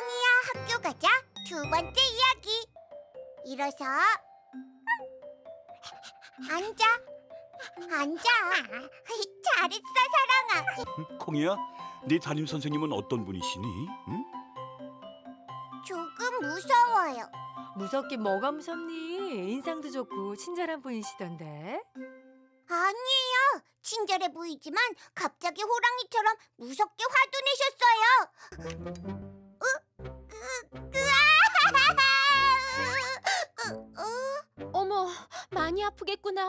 콩이야. 학교 가자. 두 번째 이야기. 일어서. 앉아. 앉아. 잘했어 사랑아. 콩이야, 네 담임 선생님은 어떤 분이시니? 응? 조금 무서워요. 무섭긴 뭐가 무섭니? 인상도 좋고 친절한 분이시던데. 아니에요. 친절해 보이지만 갑자기 호랑이처럼 무섭게 화도 내셨어요 어머, 많이 아프겠구나.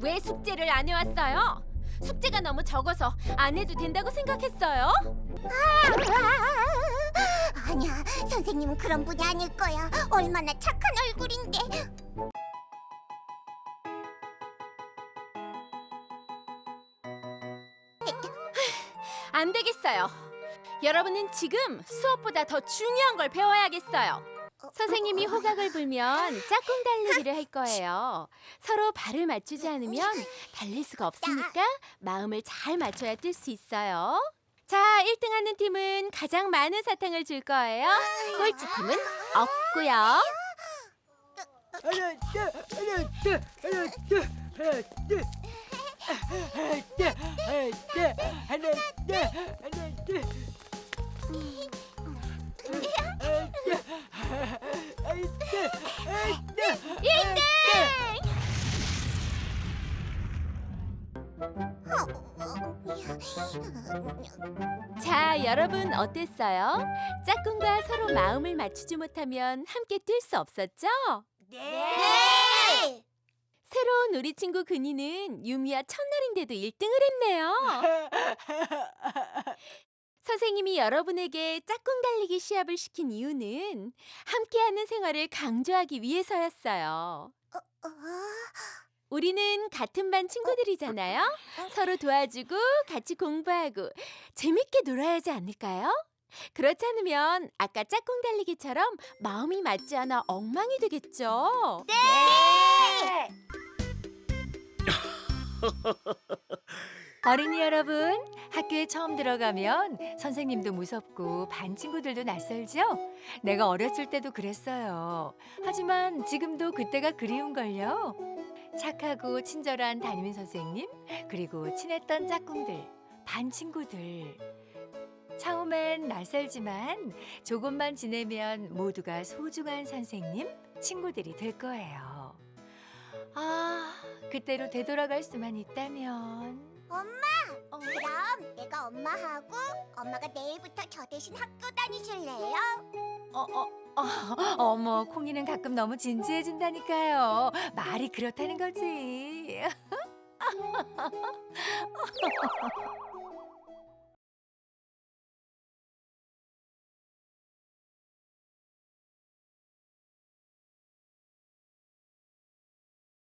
왜 숙제를 안 해왔어요? 숙제가 너무 적어서 안 해도 된다고 생각했어요? 아니야, 선생님은 그런 분이 아닐 거야. 얼마나 착한 얼굴인데. 안 되겠어요. 여러분은 지금 수업보다 더 중요한 걸 배워야겠어요. 선생님이 호각을 불면 짝꿍 달리기를 할 거예요. 서로 발을 맞추지 않으면 달릴 수가 없으니까 마음을 잘 맞춰야 뛸 수 있어요. 자, 1등 하는 팀은 가장 많은 사탕을 줄 거예요. 꼴찌 팀은 없고요. 하나, 자, 여러분 어땠어요? 짝꿍과 서로 마음을 맞추지 못하면 함께 뛸 수 없었죠? 네. 새로운 우리 친구 근이는 유미야 첫날인데도 1등을 했네요. 선생님이 여러분에게 짝꿍 달리기 시합을 시킨 이유는 함께하는 생활을 강조하기 위해서였어요. 어, 우리는 같은 반 친구들이잖아요. 서로 도와주고 같이 공부하고 재밌게 놀아야 하지 않을까요? 그렇지 않으면 아까 짝꿍 달리기처럼 마음이 맞지 않아 엉망이 되겠죠. 네. 어린이 여러분, 학교에 처음 들어가면 선생님도 무섭고 반 친구들도 낯설죠? 내가 어렸을 때도 그랬어요. 하지만 지금도 그때가 그리운걸요. 착하고 친절한 담임 선생님, 그리고 친했던 짝꿍들, 반 친구들. 처음엔 낯설지만 조금만 지내면 모두가 소중한 선생님, 친구들이 될 거예요. 아, 그때로 되돌아갈 수만 있다면. 엄마, 어, 그럼 내가 엄마하고 엄마가 내일부터 저 대신 학교 다니실래요? 어, 어, 어, 어 머, 콩이는 가끔 너무 진지해진다니까요. 말이 그렇다는 거지.